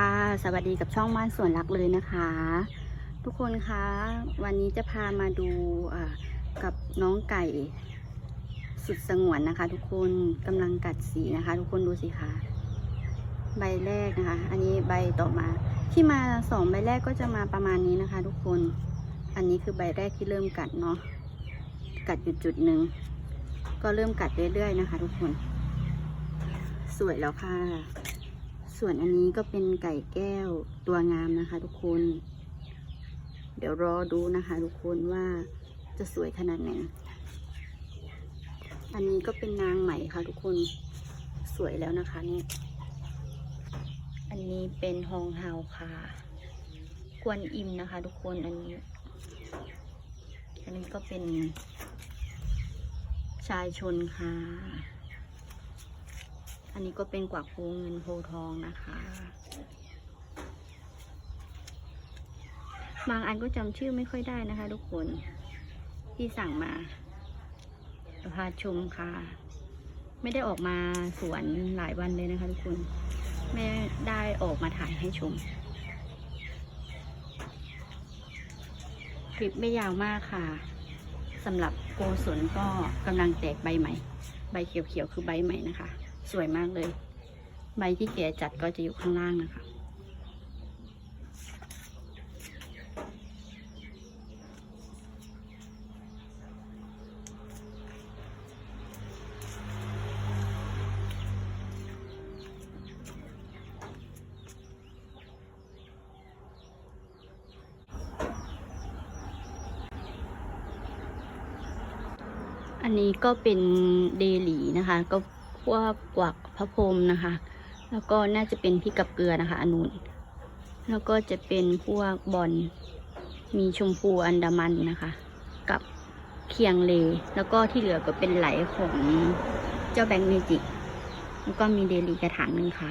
ค่ะ สวัสดีกับช่องบ้านสวนรักเลยนะคะ ทุกคนคะวันนี้จะพามาดูกับน้องไก่ สุดสงวนนะคะ ทุกคนกำลังกัดสีนะคะ ทุกคนดูสิคะใบแรกนะคะ อันนี้ใบต่อมาที่มาสองใบแรกก็จะมาประมาณนี้นะคะ ทุกคนอันนี้คือใบแรกที่เริ่มกัดเนาะกัดอยู่จุดหนึ่งก็เริ่มกัดเรื่อยๆนะคะ ทุกคน สวยแล้วค่ะ ส่วนอันนี้ก็เป็นไก่แก้วตัวงามนะคะ ทุกคน เดี๋ยวรอดูนะคะ ทุกคนว่าจะสวยขนาดไหน อันนี้ก็เป็นนางใหม่ค่ะ ทุกคน สวยแล้วนะคะเนี่ยอันนี้เป็นฮองเฮาค่ะ กวนอิมนะคะ ทุกคน อันนี้ อันนี้ก็เป็นชายชนค่ะ อันนี้ก็เป็นกวักโพเงินโพทองนะคะ บางอันก็จำชื่อไม่ค่อยได้นะคะ ทุกคนที่สั่งมาพาชมค่ะ ไม่ได้ออกมาสวนหลายวันเลยนะคะทุกคน ไม่ได้ออกมาถ่ายให้ชม คลิปไม่ยาวมากค่ะสำหรับโกศลก็กำลังแตกใบใหม่ ใบเขียวๆคือใบใหม่นะคะ สวยมากเลย ใบที่แก่จัดก็จะอยู่ข้างล่างนะคะ อันนี้ก็เป็นเดลีนะคะก็ พวกกวักพระพรมนะคะ แล้วก็น่าจะเป็นพริกกับเกลือนะคะอันนู้นแล้วก็จะเป็นพวกบอลมีชมพูอันดามันนะคะ กับเคียงเล แล้วก็ที่เหลือก็เป็นไหลของเจ้าแบงค์เมจิกแล้วก็มีเดลีกระถางหนึ่งค่ะ